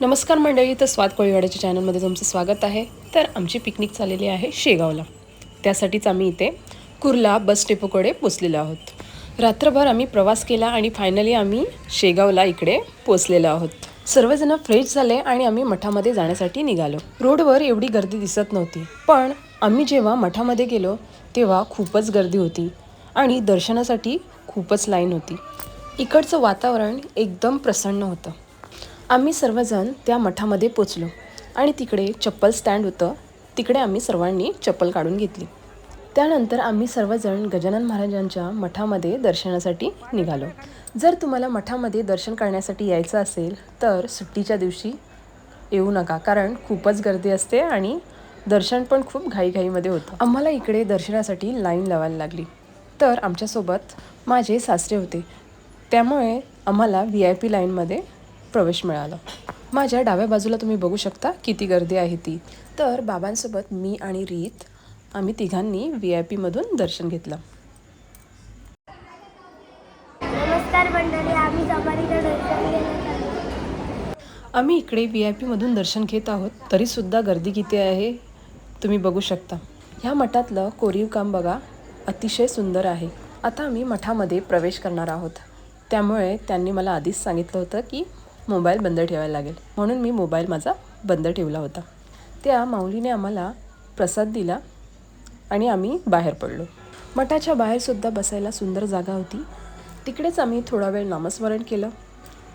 नमस्कार मंडळी तर स्वाद कोळीवाड्याच्या चॅनलमध्ये तुमचं स्वागत आहे. तर आमची पिकनिक चाललेली आहे शेगावला. त्यासाठीच आम्ही इथे कुर्ला बस डेपोकडे पोचलेलो आहोत. रात्रभर आम्ही प्रवास केला आणि फायनली आम्ही शेगावला इकडे पोचलेलो आहोत. सर्वजण फ्रेश झाले आणि आम्ही मठामध्ये जाण्यासाठी निघालो. रोडवर एवढी गर्दी दिसत नव्हती पण आम्ही जेव्हा मठामध्ये गेलो तेव्हा खूपच गर्दी होती आणि दर्शनासाठी खूपच लाईन होती. इकडचं वातावरण एकदम प्रसन्न होतं. आम्ही सर्वजण त्या मठामध्ये पोचलो. आणि तिकडे चप्पल स्टँड होतं. तिकडे आम्ही सर्वांनी चप्पल काढून घेतली. त्यानंतर आम्ही सर्वजण गजानन महाराजांच्या मठामध्ये दर्शनासाठी निघालो. जर तुम्हाला मठामध्ये दर्शन करण्यासाठी यायचं असेल तर सुट्टीच्या दिवशी येऊ नका कारण खूपच गर्दी असते आणि दर्शन पण खूप घाईघाईमध्ये होतं. आम्हाला इकडे दर्शनासाठी लाईन लावायला लागली. तर आमच्यासोबत माझे सासरे होते. त्यामुळे आम्हाला व्ही आय पी लाईनमध्ये प्रवेश मिळाला. माझ्या डाव्या बाजूला तुम्ही बघू शकता किती गर्दी आहे ती. तर बाबांसोबत मी आणि रीत आम्ही तिघांनी व्ही आय पीमधून दर्शन घेतलं. नमस्कार मंडळी आम्ही आम्ही इकडे व्ही आय पीमधून दर्शन घेत आहोत. तरीसुद्धा गर्दी किती आहे तुम्ही बघू शकता. ह्या मठातलं कोरीव काम बघा अतिशय सुंदर आहे. आता आम्ही मठामध्ये प्रवेश करणार आहोत. त्यामुळे त्यांनी मला आधीच सांगितलं होतं की मोबाईल बंद ठेवायला लागेल. म्हणून मी मोबाईल माझा बंद ठेवला होता. त्या माऊलीने आम्हाला प्रसाद दिला आणि आम्ही बाहेर पडलो. मठाच्या बाहेरसुद्धा बसायला सुंदर जागा होती. तिकडेच आम्ही थोडा वेळ नामस्मरण केलं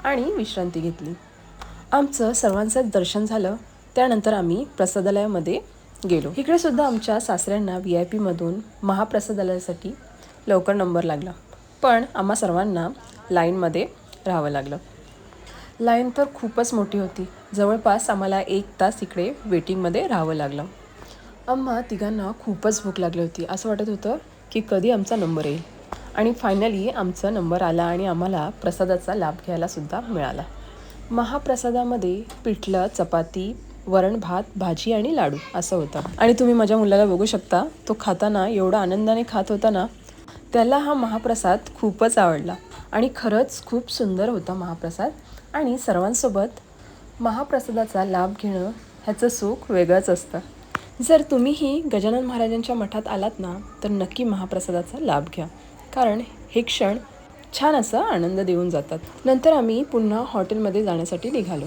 आणि विश्रांती घेतली. आमचं सर्वांचं दर्शन झालं. त्यानंतर आम्ही प्रसादालयामध्ये गेलो. इकडे सुद्धा आमच्या सासऱ्यांना व्ही आय पीमधून महाप्रसादालयासाठी लवकर नंबर लागला. पण आम्हा सर्वांना लाईनमध्ये राहावं लागलं. लाईन तर खूपच मोठी होती. जवळपास आम्हाला एक तास इकडे वेटिंगमध्ये राहावं लागलं. आम्हा तिघांना खूपच भूक लागली होती. असं वाटत होतं की कधी आमचा नंबर येईल. आणि फायनली आमचा नंबर आला आणि आम्हाला प्रसादाचा लाभ घ्यायलासुद्धा मिळाला. महाप्रसादामध्ये पिठलं चपाती वरण भात भाजी आणि लाडू असं होतं. आणि तुम्ही माझ्या मुलाला बघू शकता तो खाताना एवढा आनंदाने खात होता ना त्याला हा महाप्रसाद खूपच आवडला. आणि खरंच खूप सुंदर होता महाप्रसाद. आणि सर्वांसोबत महाप्रसादाचा लाभ घेणं ह्याचं सुख वेगळंच असतं. जर तुम्हीही गजानन महाराजांच्या मठात आलात ना तर नक्की महाप्रसादाचा लाभ घ्या. कारण हे क्षण छान असा आनंद देऊन जातात. नंतर आम्ही पुन्हा हॉटेलमध्ये जाण्यासाठी निघालो.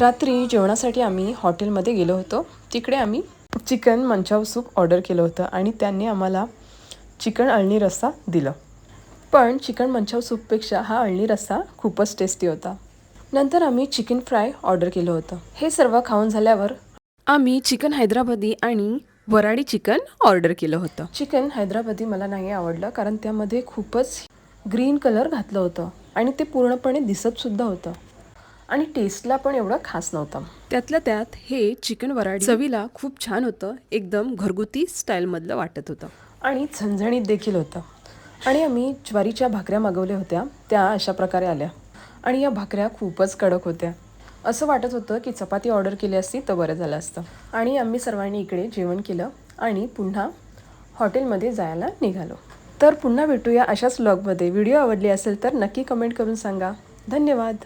रात्री जेवणासाठी आम्ही हॉटेलमध्ये गेलो होतो. तिकडे आम्ही चिकन मंचाव सूप ऑर्डर केलं होतं आणि त्यांनी आम्हाला चिकन अळणी रस्सा दिलं. पण चिकन मंचाव सूपपेक्षा हा अळणी रस्सा खूपच टेस्टी होता. नंतर आम्ही चिकन फ्राय ऑर्डर केलं होतं. हे सर्व खाऊन झाल्यावर आम्ही चिकन हैदराबादी आणि वराडी चिकन ऑर्डर केलं होतं. चिकन हैदराबादी मला नाही आवडलं कारण त्यामध्ये खूपच ग्रीन कलर घातलं होतं आणि ते पूर्णपणे दिसतसुद्धा होतं. आणि टेस्टला पण एवढं खास नव्हतं. त्यातल्या त्यात हे चिकन वराडी चवीला खूप छान होतं एकदम घरगुती स्टाईलमधलं वाटत होतं. आणि झणझणीत देखील होतं. आणि आम्ही ज्वारीच्या भाकऱ्या मागवल्या होत्या. त्या अशा प्रकारे आल्या. आणि या भाकऱ्या खूपच कडक होत्या. असं वाटत होतं की चपाती ऑर्डर केली असती तर बरं झालं असतं. आणि आम्ही सर्वांनी इकडे जेवण केलं आणि पुन्हा हॉटेलमध्ये जायला निघालो. तर पुन्हा भेटूया अशाच व्लॉगमध्ये व्हिडिओ आवडली असेल तर नक्की कमेंट करून सांगा. धन्यवाद.